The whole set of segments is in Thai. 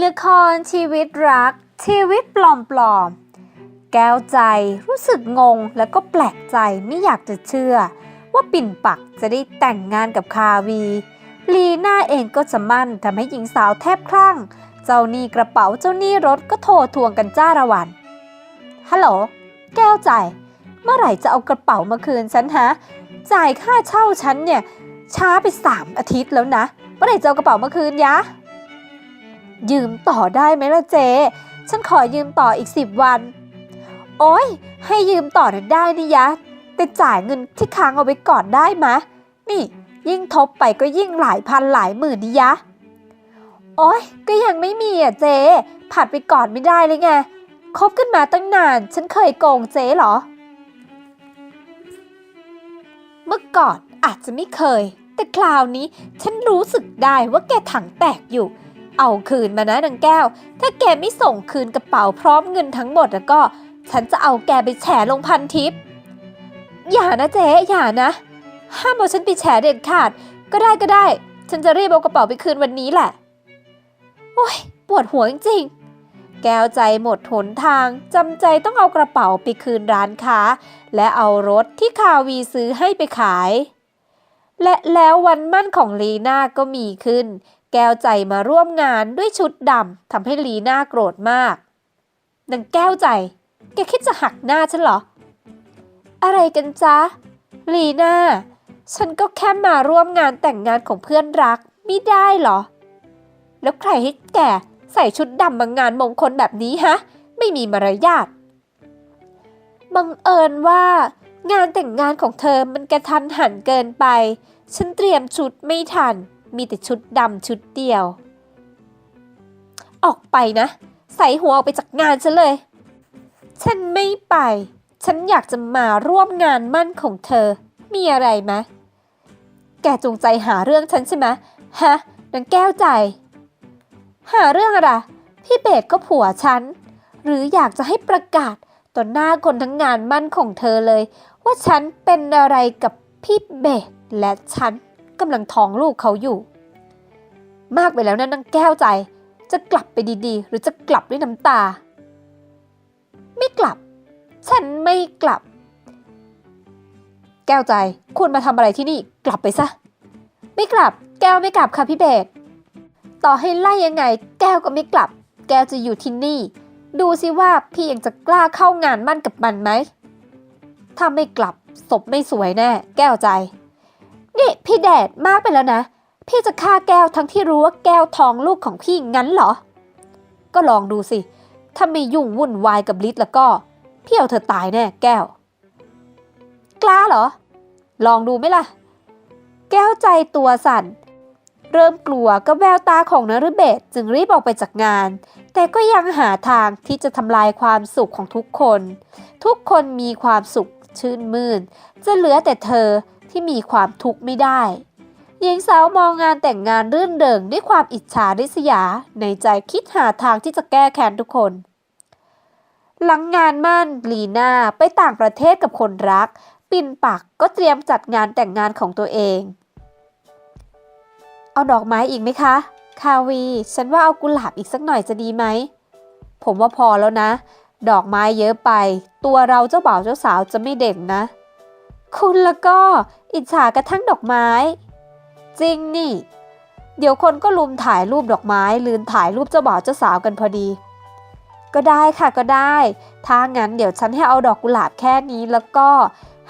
ละครชีวิตรัก ชีวิตปลอมๆแก้วใจรู้สึกงงแล้วก็แปลกใจไม่อยากจะเชื่อ ว่าปิ่นปักจะได้แต่งงานกับคาวี ลีน่าเองก็จะมั่นทำให้หญิงสาวแทบคลั่ง เจ้าหนี้กระเป๋าเจ้าหนี้รถก็โทรทวงกันจ้าระวันฮัลโหลแก้วใจ เมื่อไหร่จะเอากระเป๋ามาคืนฉันฮะจ่ายค่าเช่าฉันเนี่ยช้าไปสามอาทิตย์แล้วนะ เมื่อไหร่จะเอากระเป๋ามาคืนยะ ยืมต่อได้ไหมล่ะเจฉันขอยืมต่ออีกสิบวัน โอ้ยให้ยืมต่อนั้นได้นี่ยะ แต่จ่ายเงินที่ค้างเอาไว้ก่อนได้มะ นี่ ยิ่งทบไปก็ยิ่งหลายพันหลายหมื่นนี่ยะ โอ้ยก็ยังไม่มีอะเจผัดไปก่อนไม่ได้เลยไงคบกันมาตั้งนาน ฉันเคยโกงเจ๊เหรอ เมื่อก่อนอาจจะไม่เคย แต่คราวนี้ฉันรู้สึกได้ว่าแกถังแตกอยู่ เอาคืนมานะนางแก้ว ถ้าแกไม่ส่งคืนกระเป๋าพร้อมเงินทั้งหมดแล้วก็ ฉันจะเอาแกไปแฉลงพันทิป อย่านะเจ๊อย่านะ ห้ามเอาฉันไปแฉเด็ดขาด ก็ได้ก็ได้ ฉันจะรีบเอากระเป๋าไปคืนวันนี้แหละ โอ้ยปวดหัวจริงๆแก้วใจหมดหนทางจำใจต้องเอากระเป๋าไปคืนร้านค้า และเอารถที่คาวีซื้อให้ไปขาย และแล้ววันมั่นของลีน่าก็มีขึ้น แก้วใจมาร่วมงานด้วยชุดดำทำให้ลีน่าโกรธมากนางแก้วใจ แกคิดจะหักหน้าฉันเหรอ อะไรกันจ๊ะ ลีน่า ฉันก็แค่มาร่วมงานแต่งงานของเพื่อนรักไม่ได้เหรอ แล้วใครให้แกใส่ชุดดำมางานมงคลแบบนี้ฮะ ไม่มีมารยาทบังเอิญว่า งานแต่งงานของเธอมันกระทันหันเกินไป ฉันเตรียมชุดไม่ทัน มีแต่ชุดดำชุดเดียว ออกไปนะ ใส่หัวออกไปจากงานฉันเลย ฉันไม่ไป ฉันอยากจะมาร่วมงานมั่นของเธอ มีอะไรไหมแกจงใจหาเรื่องฉันใช่ไหมฮะนางแก้วใจ หาเรื่องอะไร พี่เบสก็ผัวฉัน หรืออยากจะให้ประกาศต่อหน้าคนทั้งงานมั่นของเธอเลย ว่าฉันเป็นอะไรกับพี่เบสและฉัน กำลังท้องลูกเขาอยู่ มากไปแล้วนะนางแก้วใจ จะกลับไปดีๆ หรือจะกลับด้วยน้ำตา ไม่กลับ ฉันไม่กลับ แก้วใจคุณมาทำอะไรที่นี่กลับไปซะ ไม่กลับ แก้วไม่กลับค่ะพี่เบสต่อให้ไล่ยังไง แก้วก็ไม่กลับ แก้วจะอยู่ที่นี่ ดูสิว่าพี่ยังจะกล้าเข้างานมั่นกับมันไหมถ้าไม่กลับศพไม่สวยแน่ แก้วใจ นี่พี่แดดมากไปแล้วนะ พี่จะฆ่าแก้วทั้งที่รู้ว่าแก้วทองลูกของพี่งั้นเหรอ ก็ลองดูสิ ถ้าไม่ยุ่งวุ่นวายกับลิศแล้วก็ พี่เอาเธอตายแน่แก้ว กล้าเหรอ ลองดูไหมล่ะ แก้วใจตัวสั่น เริ่มกลัวกับแววตาของนฤเบศจึงรีบออกไปจากงาน แต่ก็ยังหาทางที่จะทำลายความสุขของทุกคน ทุกคนมีความสุขชื่นมื่น จะเหลือแต่เธอ ที่มีความทุกข์ไม่ได้ หญิงสาวมองงานแต่งงานรื่นเริงด้วยความอิจฉาริษยา ในใจคิดหาทางที่จะแก้แค้นทุกคน หลังงานมั่นลีน่าไปต่างประเทศกับคนรัก ปิ่นปักก็เตรียมจัดงานแต่งงานของตัวเอง เอาดอกไม้อีกไหมคะ คาวี ฉันว่าเอากุหลาบอีกสักหน่อยจะดีไหม ผมว่าพอแล้วนะ ดอกไม้เยอะไป ตัวเราเจ้าบ่าวเจ้าสาวจะไม่เด่นนะ คุณแล้วก็อิจฉากระทั่งดอกไม้ จริงนี่ เดี๋ยวคนก็ลุมถ่ายรูปดอกไม้ ลืนถ่ายรูปเจ้าบ่าวเจ้าสาวกันพอดี ก็ได้ค่ะก็ได้ ถ้างั้นเดี๋ยวฉันให้เอาดอกกุหลาบแค่นี้แล้วก็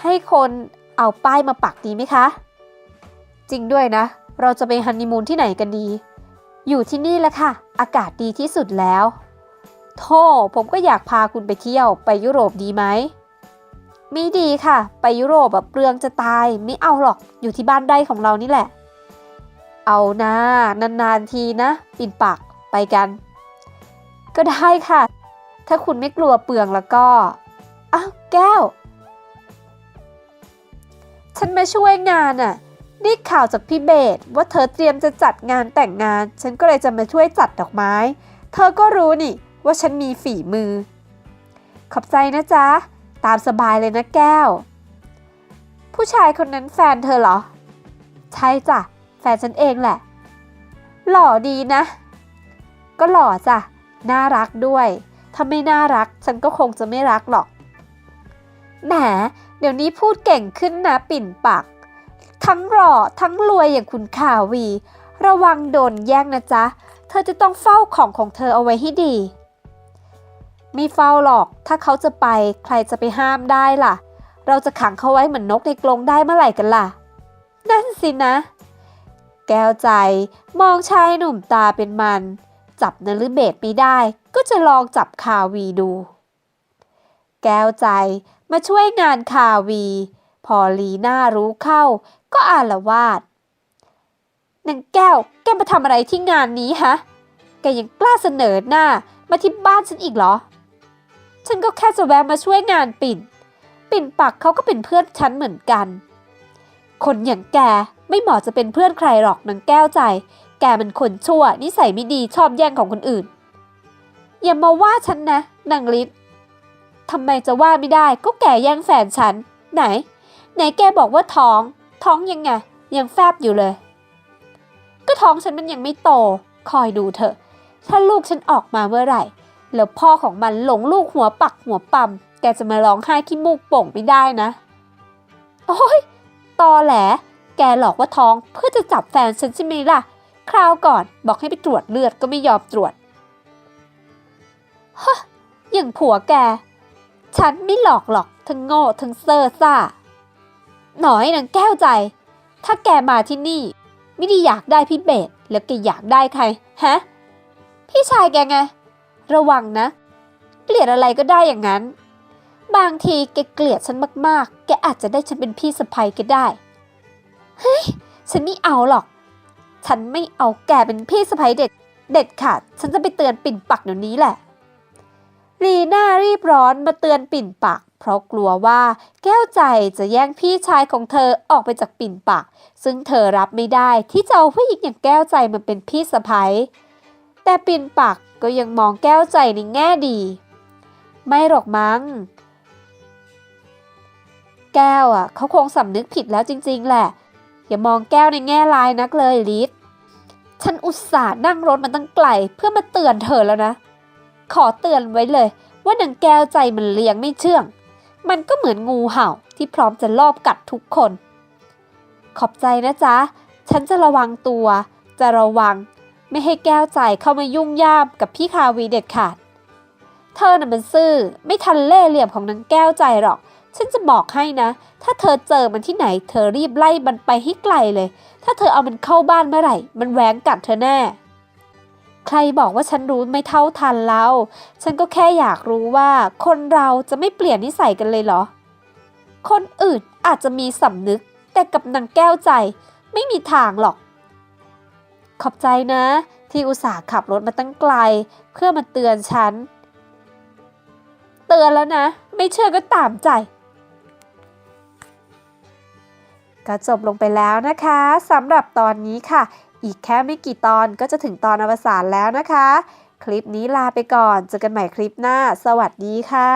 ให้คนเอาป้ายมาปักดีไหมคะ จริงด้วยนะ เราจะไปฮันนีมูนที่ไหนกันดี อยู่ที่นี่แหละค่ะ อากาศดีที่สุดแล้วโธ่ผมก็อยากพาคุณไปเที่ยวไปยุโรปดีไหม ม่ดีค่ะ ไปยุโรปแบบเปลืองจะตาย ไม่เอาหรอกอยู่ที่บ้านไร่ของเรานี่แหละ เอานะนานๆทีนะ ปิ่นปากไปกัน ก็ได้ค่ะ ถ้าคุณไม่กลัวเปลืองแล้วก็อ้าวแก้ว ฉันมาช่วยงานน่ะได้ข่าวจากพี่เบสว่าเธอเตรียมจะจัดงานแต่งงาน ฉันก็เลยจะมาช่วยจัดดอกไม้ เธอก็รู้นี่ว่าฉันมีฝีมือ ขอบใจนะจ๊ะ ตามสบายเลยนะแก้ว ผู้ชายคนนั้นแฟนเธอเหรอ ใช่จ้ะ แฟนฉันเองแหละ หล่อดีนะ ก็หล่อจ้ะ น่ารักด้วย ถ้าไม่น่ารักฉันก็คงจะไม่รักหรอก แหม เดี๋ยวนี้พูดเก่งขึ้นนะปิ่นปาก ทั้งหล่อทั้งรวยอย่างคุณข่าวี ระวังโดนแย่งนะจ๊ะ เธอจะต้องเฝ้าของของเธอเอาไว้ให้ดี ไม่เฝ้าหรอก ถ้าเขาจะไปใครจะไปห้ามได้ล่ะ เราจะขังเขาไว้เหมือนนกในกรงได้เมื่อไหร่กันล่ะ นั่นสินะ แก้วใจมองชายหนุ่มตาเป็นมัน จับนฤเบศไม่ได้ ก็จะลองจับคาวีดู แก้วใจมาช่วยงานคาวี พอลีน่ารู้เข้า ก็อาละวาดนางแก้ว แกมาทำอะไรที่งานนี้ฮะ แกยังกล้าเสนอหน้ามาที่บ้านฉันอีกเหรอ ฉันก็แค่จะแวะมาช่วยงานปิ่น ปิ่นปักเขาก็เป็นเพื่อนฉันเหมือนกัน คนอย่างแกไม่เหมาะจะเป็นเพื่อนใครหรอกนางแก้วใจ แกมันคนชั่วนิสัยไม่ดีชอบแย่งของคนอื่น อย่ามาว่าฉันนะนางลิศทำไมจะว่าไม่ได้ก็แกแย่งแฟนฉัน ไหน ไหนแกบอกว่าท้อง ท้องยังไง ยังแฟบอยู่เลย ก็ท้องฉันมันยังไม่โต คอยดูเถอะ ถ้าลูกฉันออกมาเมื่อไหร่ แล้วพ่อของมันหลงลูกหัวปักหัวปั๊มแกจะมาร้องไห้ขี้มูกโป่งไม่ได้นะ โอ้ยตอแหล แกหลอกว่าท้องเพื่อจะจับแฟนฉันใช่ไหมล่ะ คราวก่อนบอกให้ไปตรวจเลือดก็ไม่ยอมตรวจฮะอย่างผัวแก ฉันไม่หลอกหรอกทั้งโง่ทั้งเซอร์ซ่า หน่อยนางแก้วใจ ถ้าแกมาที่นี่ ไม่ได้อยากได้พี่เบสแล้วแกอยากได้ใคร ฮะ พี่ชายแกไง ระวังนะ เกลียดอะไรก็ได้อย่างนั้น บางทีแกเกลียดฉันมากๆ แกอาจจะได้ฉันเป็นพี่สะใภ้ก็ได้ เฮ้ย ฉันไม่เอาหรอก ฉันไม่เอาแกเป็นพี่สะใภ้เด็ด เด็ดขาด ฉันจะไปเตือนปิ่นปักเดี๋ยวนี้แหละ ลีน่ารีบร้อนมาเตือนปิ่นปัก เพราะกลัวว่าแก้วใจจะแย่งพี่ชายของเธอออกไปจากปิ่นปัก ซึ่งเธอรับไม่ได้ที่จะเอาผู้หญิงอย่างแก้วใจมาเป็นพี่สะใภ้ แต่ปินปักก็ยังมองแก้วใจในแง่ดี ไม่หรอกมั้ง แก้วอะเขาคงสำนึกผิดแล้วจริง ๆ แหละ อย่ามองแก้วในแง่ร้ายนักเลยลิศฉันอุตส่าห์นั่งรถมาตั้งไกลเพื่อมาเตือนเธอแล้วนะ ขอเตือนไว้เลย ว่านางแก้วใจมันเลี้ยงไม่เชื่อง มันก็เหมือนงูเห่าที่พร้อมจะลอบกัดทุกคน ขอบใจนะจ๊ะ ฉันจะระวังตัว จะระวัง ไม่ให้แก้วใจเข้ามายุ่งย่ามกับพี่คาวีเด็ดขาด เธอน่ะมันซื่อไม่ทันเล่เหลี่ยมของนางแก้วใจหรอก ฉันจะบอกให้นะ ถ้าเธอเจอมันที่ไหน เธอรีบไล่มันไปให้ไกลเลย ถ้าเธอเอามันเข้าบ้านเมื่อไหร่ มันแหวงกัดเธอแน่ ใครบอกว่าฉันรู้ไม่เท่าทันแล้ว ฉันก็แค่อยากรู้ว่า คนเราจะไม่เปลี่ยนนิสัยกันเลยเหรอ คนอื่นอาจจะมีสำนึกแต่กับนางแก้วใจ ไม่มีทางหรอก ขอบใจนะ ที่อุตส่าห์ขับรถมาตั้งไกล เพื่อมาเตือนฉัน เตือนแล้วนะ ไม่เชื่อก็ตามใจก็จบลงไปแล้วนะคะสำหรับตอนนี้ค่ะ อีกแค่ไม่กี่ตอนก็จะถึงตอนอวสานแล้วนะคะ คลิปนี้ลาไปก่อนเจอกันใหม่คลิปหน้า สวัสดีค่ะ